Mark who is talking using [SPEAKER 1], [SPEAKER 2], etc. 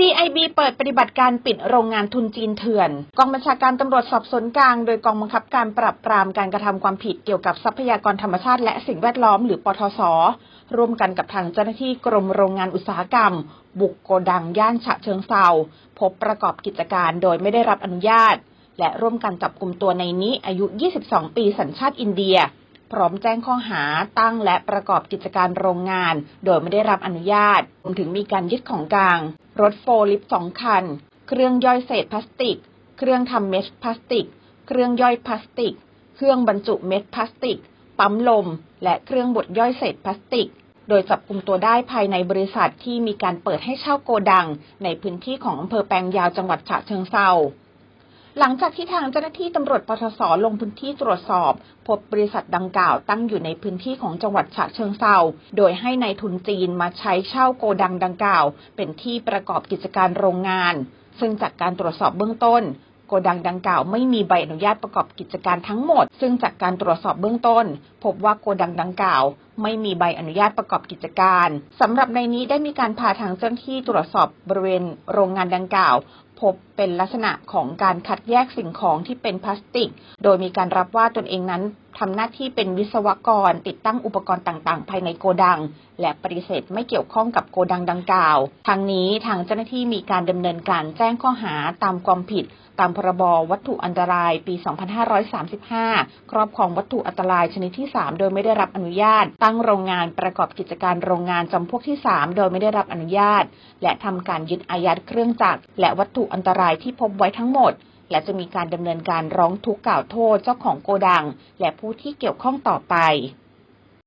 [SPEAKER 1] CIB เปิดปฏิบัติการปิดโรงงานทุนจีนเถื่อน กองบัญชาการตำรวจสอบสวนกลาง โดยกองบังคับการปราบปรามการกระทำความผิดเกี่ยวกับทรัพยากรธรรมชาติและสิ่งแวดล้อมหรือปทศ ร่วมกันกับทางเจ้าหน้าที่กรมโรงงานอุตสาหกรรม บุกโกดังย่านฉะเชิงเซาพบประกอบกิจการโดยไม่ได้รับอนุญาต และร่วมกันจับกลุ่มตัวในนี้อายุ 22 ปีสัญชาติอินเดีย พร้อมแจ้งข้อหาตั้งและประกอบกิจการโรงงาน โดยไม่ได้รับอนุญาตรวมถึงมีการยึดของกลาง รถโฟลิฟสองคัน เครื่องย่อยเศษพลาสติก เครื่องทำเม็ดพลาสติก เครื่องย่อยพลาสติก เครื่องบรรจุเม็ดพลาสติก ปั๊มลม และเครื่องบดย่อยเศษพลาสติก โดยจับกลุ่มตัวได้ภายในบริษัทที่มีการเปิดให้เช่าโกดัง ในพื้นที่ของอำเภอแปลงยาวจังหวัดฉะเชิงเซา หลังจากที่ทางเจ้าหน้าที่ตำรวจปทสลงพื้นที่ตรวจสอบ พบบริษัทดังกล่าวตั้งอยู่ในพื้นที่ของจังหวัดฉะเชิงเซาโดยให้ในายทุนจีนมาใช้เช่าโกดังดังกล่าว เป็นที่ประกอบกิจการโรงงาน ซึ่งจากการตรวจสอบเบื้องต้น โกดังดังกล่าวไม่มีใบอนุญาตประกอบกิจการทั้งหมด ซึ่งจากการตรวจสอบเบื้องต้น พบว่าโกดังดังกล่าว ไม่มีใบอนุญาตประกอบกิจการสำหรับในนี้ได้มีการพาทางเจ้าหน้าที่ตรวจสอบบริเวณโรงงานดังกล่าว พบเป็นลักษณะของการคัดแยกสิ่งของที่เป็นพลาสติก โดยมีการรับว่าตนเองนั้น ทำหน้าที่เป็นวิศวกรติดตั้งอุปกรณ์ต่างๆ ภายในโกดัง และปฏิเสธไม่เกี่ยวข้องกับโกดังดังกล่าวทางนี้ทางเจ้าหน้าที่มีการดำเนินการแจ้งข้อหาตามความผิด ตามพรบวัตถุอันตรายปี 2535 ครอบครองวัตถุอันตรายชนิดที่ 3 โดยไม่ได้รับอนุญาต ตั้งโรงงานประกอบกิจการโรงงานจำพวกที่ 3 โดยไม่ได้รับอนุญาต และทำการยึดอายัดเครื่องจักรและวัตถุอันตรายที่พบไว้ทั้งหมด และจะมีการดำเนินการร้องทุกข์กล่าวโทษเจ้าของโกดัง และผู้ที่เกี่ยวข้องต่อไป